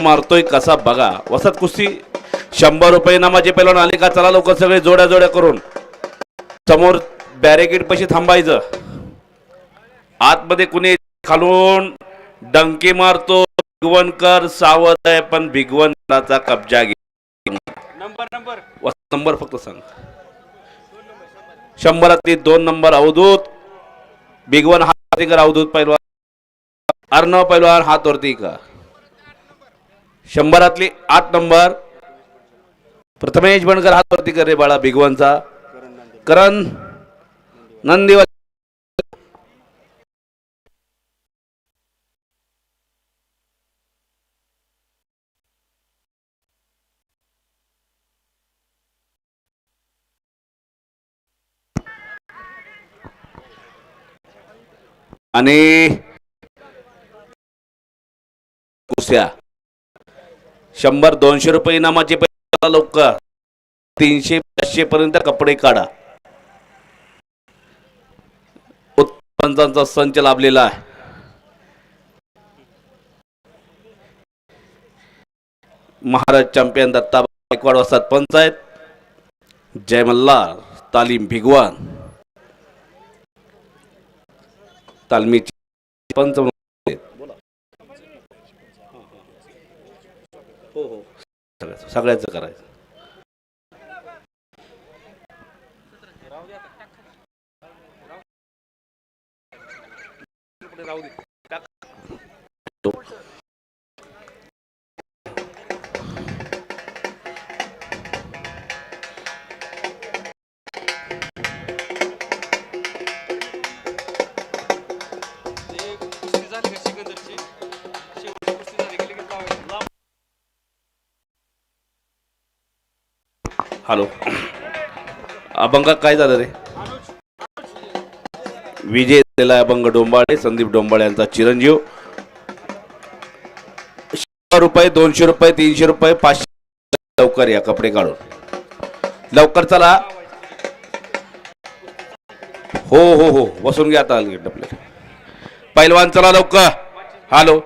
मारतोय कसा बघा. वसत कुस्ती शंभर रुपये नामाचे पहिलवान आले का? चला लवकर सगळे जोड्या जोड्या करून. समोर बॅरिकेड पशी थांबायचं. आतमध्ये कुणी खालून डंकी मारतो. भिगवणकर सावध आहे पण भिगवंताचा कब्जा घे. Number number. नंबर फक्त सांग. शंभरातली दोन नंबर अवधूत. भिगवण हात कर अवधूत पैलवान. अर्णव पैलवान हात वरती का शंभरातली आठ नंबर. प्रथमेश बनकर हातवरती करे रे बाळा भिगवणचा करण नंदीवर आणि कुस्या शंभर दोनशे रुपये इनामाचे पैसे लवकर. तीनशे पाचशे पर्यंत कपडे काढा. उत्पन्नाचा संच लाभलेला आहे. महाराज चॅम्पियन दत्ता गायकवाड वसात पंचायत. जय मल्हार तालीम भिगवान. तालमीची पंच हो, हो. सगळ्याचं सगळ्याचं करायचं. ते हॅलो. अभंग काय झालं रे? विजय झालेला अभंग डोंबाळे संदीप डोंबाळे यांचा चिरंजीव. शंभर रुपये दोनशे रुपये तीनशे रुपये पाचशे लवकर या कपडे काढून. लवकर चला. हो हो हो. बसून घ्या आता हलगेट आपल्याला पैलवान चला लवकर. हॅलो.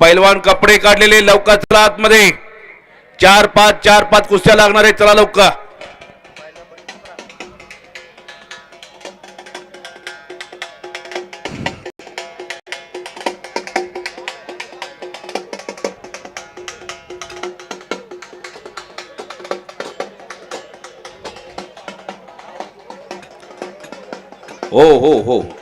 पैलवान कपडे काढलेले लवकर चला आतमध्ये. चार पाच चार पाच कुस्त्या लागणार आहे चला लवकर. हो हो हो.